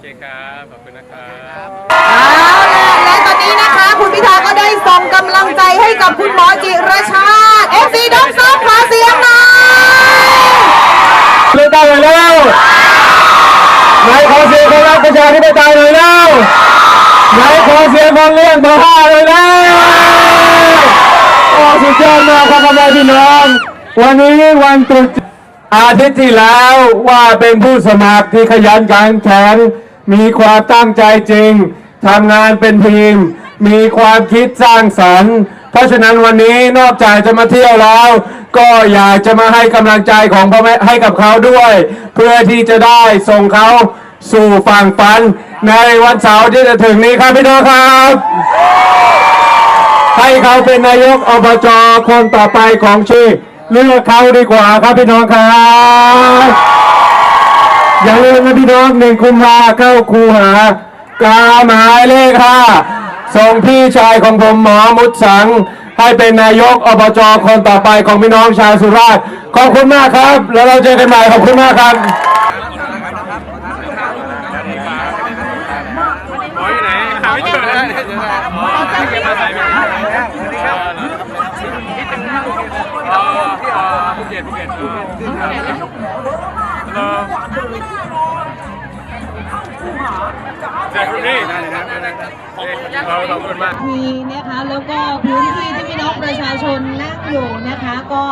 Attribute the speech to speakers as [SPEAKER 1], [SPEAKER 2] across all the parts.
[SPEAKER 1] เคครับ ขอบคุณนะครับ
[SPEAKER 2] เอาล่ะและตอนนี้นะคะ คุณพิธาก็ได้ส่งกำลังใจให้กับคุณหมอจิรชาติเอฟซีดอมซ้อมขอเสียงหน่อย
[SPEAKER 3] เลือกตั้งเลยแล้วไหนขอเสียงคนรักประชาธิปไตยเลยแล้วไหนขอเสียงคนเลี้ยงเบอร์ห้าเลยแล้วโอ้สุดยอดมากครับพ่อแม่พี่น้อง วันนี้วันตรุษจีนอาทิตย์ที่แล้วว่าเป็นผู้สมัครที่ขยันขันแข็ง มีความตั้งใจจริงทำงานเป็นทีม มีความคิดสร้างสรรค์ เพราะฉะนั้นวันนี้นอกจากจะมาเที่ยวแล้ว ก็อยากจะมาให้กำลังใจของพ่อแม่ให้กับเขาด้วย เพื่อที่จะได้ส่งเขาสู่ฝั่งฝัน ในวันเสาร์ที่จะถึงนี้ครับพี่น้องครับ ให้เขาเป็นนายกอบจคนต่อไปของชีเลือกเขาดีกว่าครับพี่น้องครับ อย่าลืมนะพี่น้องหนึ่งคุมภาเข้าคูหากาหมายเลขห้าส่งพี่ชายของผมหมอมุดสัง ให้เป็นนายกอบจคนต่อไปของพี่น้องชาวสุราษฎร์ขอบคุณมากครับ แล้วเราเจอกันใหม่ขอบคุณมากครับ
[SPEAKER 1] หมออยู่ไหนหาไม่เลยอ๋อเก็บมาใส่ไปอ๋ออ๋อภูเก็ตภูเก็ตอ๋อฮัลโหล เจ๊คุณนี่เราขอบคุณมาก
[SPEAKER 2] ทีนะคะแล้วก็พื้นที่ที่พี่น้องประชาชนนั่งอยู่นะคะ ก็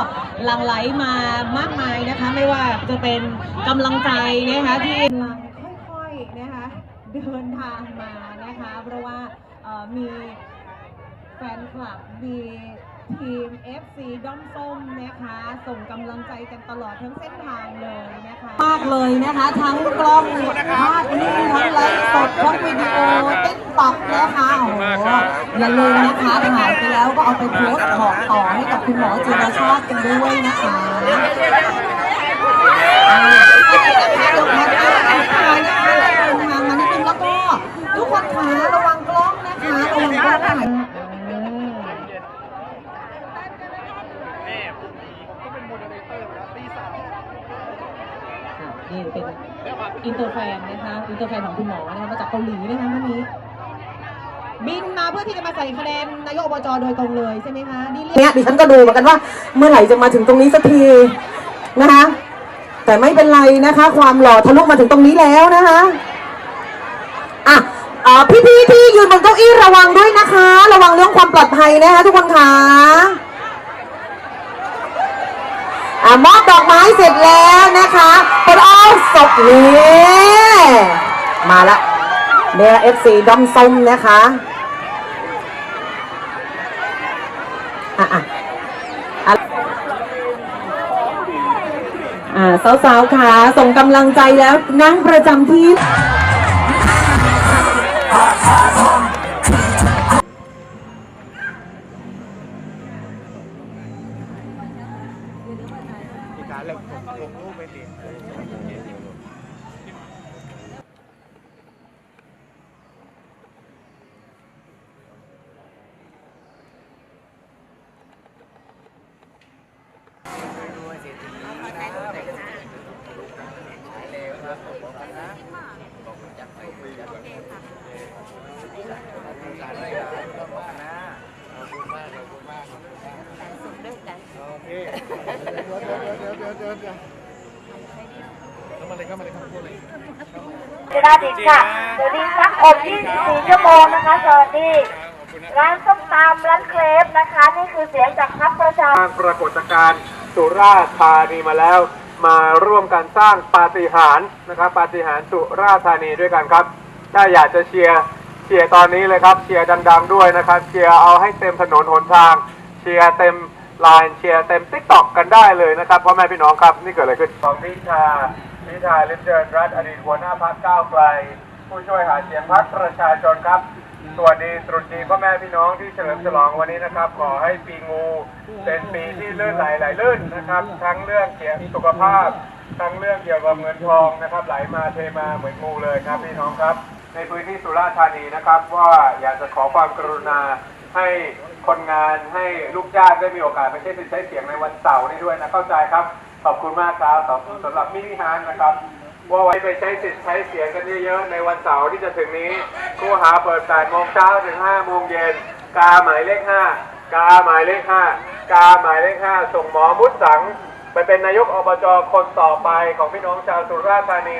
[SPEAKER 2] หลั่งไหลมามากมายนะคะ ไม่ว่าจะเป็นกำลังใจนะคะที่ค่อยๆนะคะเดินทางมานะคะ เพราะว่ามีแฟนคลับมี ทีม FC ด้อมส้มนะคะ ส่งกำลังใจกันตลอดทั้งเส้นทางเลยนะคะมากเลยนะคะ ทั้งกล้องภาพนิ่งทั้งไลฟ์สดทั้งวิดีโอติ๊กต็อกนะคะโอ้โหอย่าลืมนะคะถ่ายไปแล้วก็เอาไปโพสต์บอกต่อให้กับคุณหมอจิรชาติกันด้วยนะคะอ่าโอเคนะคะเดี๋ยวแพทย์จะถ่ายนะคะเดินทางมานิดนึงแล้วก็ทุกคนขาระวังกล้องนะคะระวังกล้องถ่ายเออ นี่เป็นอินเตอร์แฟนนะคะ อินเตอร์แฟนของคุณหมอนะคะมาจากเกาหลีนะคะวันนี้ บินมาเพื่อที่จะมาใส่คะแนนนายกอบจโดยตรงเลยใช่ไหมคะนี่เรียก
[SPEAKER 4] เนี่ยดิฉันก็ดูเหมือนกันว่า เมื่อไหร่จะมาถึงตรงนี้สักทีนะคะ แต่ไม่เป็นไรนะคะ ความหล่อทะลุมาถึงตรงนี้แล้วนะคะอะอ่พี่ๆที่ยืนบนเก้าอี้ระวังด้วยนะคะ ระวังเรื่องความปลอดภัยนะคะทุกคนค่ะอ่ามอบดอกไม้เสร็จแล้ว นี่มาละเนี่ยเอฟซีดอมส้มนะคะอะอะอะอ่าสาวๆค่ะส่งกำลังใจแล้วนั่งประจำที่
[SPEAKER 5] เวลาดิค่ะสวัสดีครับอบ24ชั่วโมงนะคะสวัสดี ร้านส้มตำร้านเครปนะคะ นี่คือเสียงจากพรรคประชา
[SPEAKER 3] สร้างปรากฏการณ์สุราษฎร์ธานีมาแล้ว มาร่วมกันสร้างปาฏิหาริย์นะครับปาฏิหาริย์สุราษฎร์ธานีด้วยกันครับ ถ้าอยากจะเชียร์เชียร์ตอนนี้เลยครับเชียร์ดัง ๆ ด้วยนะครับเชียร์เอาให้เต็มถนนหนทางเชียร์เต็มไลน์เชียร์เต็มติ๊กต็อกกันได้เลยนะครับพ่อแม่พี่น้องครับนี่เกิดอะไรขึ้นของพิธาพิธาลิมเจริญรัตน์อดีตหัวหน้าพรรคก้าวไกล ผู้ช่วยหาเสียงพรรคประชาชนครับ สวัสดีตรุษจีนพ่อแม่พี่น้องที่เฉลิมฉลองวันนี้นะครับ ขอให้ปีงูเป็นปีที่ลื่นไหลไหลลื่นนะครับ ทั้งเรื่องเกี่ยวกับสุขภาพ ทั้งเรื่องเกี่ยวกับเงินทองนะครับ ไหลมาเทมาเหมือนงูเลยครับพี่น้องครับ ในพื้นที่สุราษฎร์ธานีนะครับ ว่าอยากจะขอความกรุณาให้คนงานให้ลูกจ้างได้มีโอกาสไปใช้สิทธิ์ใช้เสียงในวันเสาร์นี้ด้วยนะเข้าใจครับขอบคุณมากครับขอบคุณสำหรับมินิฮาร์ทนะครับ ว่าไว้ไปใช้สิทธิ์ใช้เสียงกันเยอะๆในวันเสาร์ที่จะถึงนี้คู่หาเปิด8โมงเช้าถึง5โมงเย็นกาหมายเลข 5 กาหมายเลข 5 กาหมายเลข 5 ส่งหมอมุดสัง ไปเป็นนายกอบจคนต่อไปของพี่น้องชาวสุราษฎร์ธานี